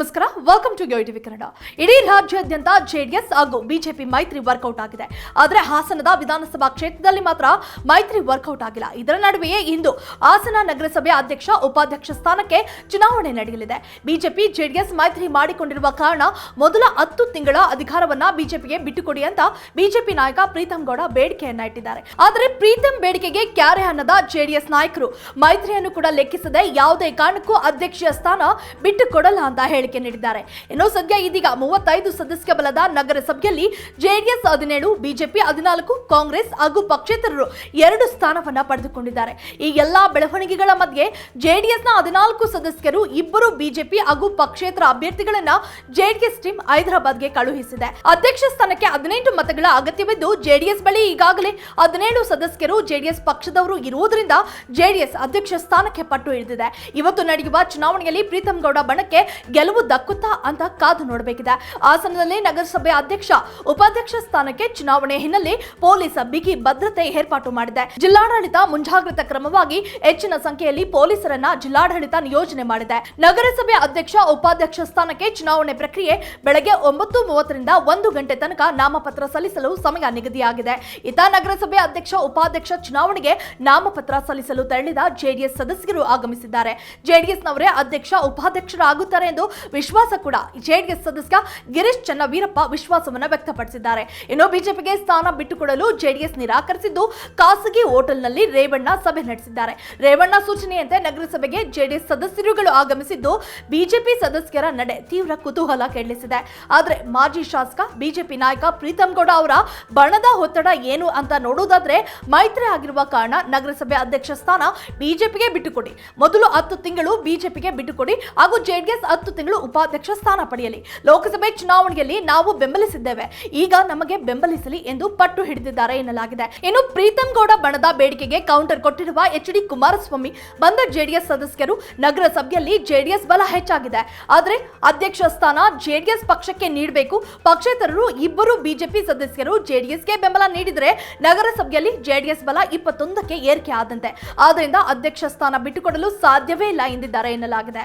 ನಮಸ್ಕಾರ. Welcome to TV Kannada ಇಡೀ ರಾಜ್ಯಾದ್ಯಂತ ಜೆಡಿಎಸ್ ಹಾಗೂ ಬಿಜೆಪಿ ಮೈತ್ರಿ ವರ್ಕೌಟ್ ಆಗಿದೆ. ಆದರೆ ಹಾಸನದ ವಿಧಾನಸಭಾ ಕ್ಷೇತ್ರದಲ್ಲಿ ಮಾತ್ರ ಮೈತ್ರಿ ವರ್ಕೌಟ್ ಆಗಿಲ್ಲ. ಇದರ ನಡುವೆಯೇ ಇಂದು ಹಾಸನ ನಗರಸಭೆ ಅಧ್ಯಕ್ಷ, ಉಪಾಧ್ಯಕ್ಷ ಸ್ಥಾನಕ್ಕೆ ಚುನಾವಣೆ ನಡೆಯಲಿದೆ. ಬಿಜೆಪಿ ಜೆಡಿಎಸ್ ಮೈತ್ರಿ ಮಾಡಿಕೊಂಡಿರುವ ಕಾರಣ ಮೊದಲ ಹತ್ತು ತಿಂಗಳ ಅಧಿಕಾರವನ್ನ ಬಿಜೆಪಿಗೆ ಬಿಟ್ಟುಕೊಡಿ ಅಂತ ಬಿಜೆಪಿ ನಾಯಕ ಪ್ರೀತಂ ಗೌಡ ಬೇಡಿಕೆಯನ್ನ ಇಟ್ಟಿದ್ದಾರೆ. ಆದರೆ ಪ್ರೀತಂ ಬೇಡಿಕೆಗೆ ಕ್ಯಾರೆ ಅನ್ನದ ಜೆಡಿಎಸ್ ನಾಯಕರು ಮೈತ್ರಿಯನ್ನು ಕೂಡ ಲೆಕ್ಕಿಸದೆ ಯಾವುದೇ ಕಾರಣಕ್ಕೂ ಅಧ್ಯಕ್ಷೀಯ ಸ್ಥಾನ ಬಿಟ್ಟುಕೊಡಲ್ಲ ಅಂತ ಅಂತ ಹೇಳಿಕೆ ನೀಡಿದ್ದಾರೆ. ಇನ್ನು ಸದ್ಯ ಇದೀಗ ಮೂವತ್ತೈದು ಸದಸ್ಯ ಬಲದ ನಗರಸಭೆಯಲ್ಲಿ ಜೆಡಿಎಸ್ ಹದಿನೇಳು, ಬಿಜೆಪಿ ಹದಿನಾಲ್ಕು, ಕಾಂಗ್ರೆಸ್ ಹಾಗೂ ಪಕ್ಷೇತರರು ಎರಡು ಸ್ಥಾನವನ್ನ ಪಡೆದುಕೊಂಡಿದ್ದಾರೆ. ಈ ಎಲ್ಲಾ ಬೆಳವಣಿಗೆಗಳ ಮಧ್ಯೆ ಜೆಡಿಎಸ್ನ ಹದಿನಾಲ್ಕು ಸದಸ್ಯರು ಇಬ್ಬರು ಬಿಜೆಪಿ ಹಾಗೂ ಪಕ್ಷೇತರ ಅಭ್ಯರ್ಥಿಗಳನ್ನ ಜೆಡಿಎಸ್ ಟೀಮ್ ಹೈದರಾಬಾದ್ಗೆ ಕಳುಹಿಸಿದೆ. ಅಧ್ಯಕ್ಷ ಸ್ಥಾನಕ್ಕೆ ಹದಿನೆಂಟು ಮತಗಳ ಅಗತ್ಯವಿದ್ದು ಜೆಡಿಎಸ್ ಬಳಿ ಈಗಾಗಲೇ ಹದಿನೇಳು ಸದಸ್ಯರು ಜೆಡಿಎಸ್ ಪಕ್ಷದವರು ಇರುವುದರಿಂದ ಜೆಡಿಎಸ್ ಅಧ್ಯಕ್ಷ ಸ್ಥಾನಕ್ಕೆ ಪಟ್ಟು ಹಿಡಿದಿದೆ. ಇವತ್ತು ನಡೆಯುವ ಚುನಾವಣೆಯಲ್ಲಿ ಪ್ರೀತಂ ಗೌಡ ಬಣಕ್ಕೆ ಗೆಲುವು ದಕ್ಕುತ್ತಾ ಅಂತ ಕಾದು ನೋಡಬೇಕಿದೆ. ಹಾಸನದಲ್ಲಿ ನಗರಸಭೆ ಅಧ್ಯಕ್ಷ, ಉಪಾಧ್ಯಕ್ಷ ಸ್ಥಾನಕ್ಕೆ ಚುನಾವಣೆ ಹಿನ್ನೆಲೆ ಪೊಲೀಸ್ ಬಿಗಿ ಭದ್ರತೆ ಏರ್ಪಾಟು ಮಾಡಿದೆ. ಜಿಲ್ಲಾಡಳಿತ ಮುಂಜಾಗ್ರತಾ ಕ್ರಮವಾಗಿ ಹೆಚ್ಚಿನ ಸಂಖ್ಯೆಯಲ್ಲಿ ಪೊಲೀಸರನ್ನ ಜಿಲ್ಲಾಡಳಿತ ನಿಯೋಜನೆ ಮಾಡಿದೆ. ನಗರಸಭೆ ಅಧ್ಯಕ್ಷ, ಉಪಾಧ್ಯಕ್ಷ ಸ್ಥಾನಕ್ಕೆ ಚುನಾವಣೆ ಪ್ರಕ್ರಿಯೆ ಬೆಳಗ್ಗೆ ಒಂಬತ್ತು ಮೂವತ್ತರಿಂದ ಒಂದು ಗಂಟೆ ತನಕ ನಾಮಪತ್ರ ಸಲ್ಲಿಸಲು ಸಮಯ ನಿಗದಿಯಾಗಿದೆ. ಇತ ನಗರಸಭೆ ಅಧ್ಯಕ್ಷ, ಉಪಾಧ್ಯಕ್ಷ ಚುನಾವಣೆಗೆ ನಾಮಪತ್ರ ಸಲ್ಲಿಸಲು ತೆರಳಿದ ಜೆಡಿಎಸ್ ಸದಸ್ಯರು ಆಗಮಿಸಿದ್ದಾರೆ. ಜೆಡಿಎಸ್ನವರೇ ಅಧ್ಯಕ್ಷ, ಉಪಾಧ್ಯಕ್ಷರಾಗುತ್ತಾರೆ ಎಂದು ವಿಶ್ವಾಸ ಕೂಡ. ಜೆಡಿಎಸ್ ಸದಸ್ಯ ಗಿರೀಶ್ ಚನ್ನವೀರಪ್ಪ ವಿಶ್ವಾಸವನ್ನು ವ್ಯಕ್ತಪಡಿಸಿದ್ದಾರೆ. ಇನ್ನು ಬಿಜೆಪಿಗೆ ಸ್ಥಾನ ಬಿಟ್ಟುಕೊಡಲು ಜೆಡಿಎಸ್ ನಿರಾಕರಿಸಿದ್ದು ಖಾಸಗಿ ಹೋಟೆಲ್ನಲ್ಲಿ ರೇವಣ್ಣ ಸಭೆ ನಡೆಸಿದ್ದಾರೆ. ರೇವಣ್ಣ ಸೂಚನೆಯಂತೆ ನಗರಸಭೆಗೆ ಜೆಡಿಎಸ್ ಸದಸ್ಯರುಗಳು ಆಗಮಿಸಿದ್ದು ಬಿಜೆಪಿ ಸದಸ್ಯರ ನಡೆ ತೀವ್ರ ಕುತೂಹಲ ಕೆರಳಿಸಿದೆ. ಆದರೆ ಮಾಜಿ ಶಾಸಕ, ಬಿಜೆಪಿ ನಾಯಕ ಪ್ರೀತಂ ಗೌಡ ಅವರ ಬಣದ ಒತ್ತಡ ಏನು ಅಂತ ನೋಡುವುದಾದ್ರೆ ಮೈತ್ರಿ ಆಗಿರುವ ಕಾರಣ ನಗರಸಭೆ ಅಧ್ಯಕ್ಷ ಸ್ಥಾನ ಬಿಜೆಪಿಗೆ ಬಿಟ್ಟುಕೊಡಿ. ಮೊದಲು ಹತ್ತು ತಿಂಗಳು ಬಿಜೆಪಿಗೆ ಬಿಟ್ಟುಕೊಡಿ ಹಾಗೂ ಜೆಡಿಎಸ್ ಹತ್ತು ತಿಂಗಳು ಉಪಾಧ್ಯಕ್ಷ ಸ್ಥಾನ ಪಡೆಯಲಿ. ಲೋಕಸಭೆ ಚುನಾವಣೆಯಲ್ಲಿ ನಾವು ಬೆಂಬಲಿಸಿದ್ದೇವೆ. ಈಗ ನಮಗೆ ಬೆಂಬಲಿಸಲಿ ಎಂದು ಪಟ್ಟು ಹಿಡಿದಿದ್ದಾರೆ ಎನ್ನಲಾಗಿದೆ. ಇನ್ನು ಪ್ರೀತಂ ಗೌಡ ಬಣದ ಬೇಡಿಕೆಗೆ ಕೌಂಟರ್ ಕೊಟ್ಟಿರುವ ಎಚ್ ಡಿ ಕುಮಾರಸ್ವಾಮಿ ಬಂದ ಜೆಡಿಎಸ್ ಸದಸ್ಯರು ನಗರಸಭೆಯಲ್ಲಿ ಜೆಡಿಎಸ್ ಬಲ ಹೆಚ್ಚಾಗಿದೆ. ಆದರೆ ಅಧ್ಯಕ್ಷ ಸ್ಥಾನ ಜೆಡಿಎಸ್ ಪಕ್ಷಕ್ಕೆ ನೀಡಬೇಕು. ಪಕ್ಷೇತರರು ಇಬ್ಬರು ಬಿಜೆಪಿ ಸದಸ್ಯರು ಜೆಡಿಎಸ್ಗೆ ಬೆಂಬಲ ನೀಡಿದರೆ ನಗರಸಭೆಯಲ್ಲಿ ಜೆಡಿಎಸ್ ಬಲ ಇಪ್ಪತ್ತೊಂದಕ್ಕೆ ಏರಿಕೆ ಆದಂತೆ. ಆದ್ದರಿಂದ ಅಧ್ಯಕ್ಷ ಸ್ಥಾನ ಬಿಟ್ಟುಕೊಡಲು ಸಾಧ್ಯವೇ ಇಲ್ಲ ಎಂದಿದ್ದಾರೆ ಎನ್ನಲಾಗಿದೆ.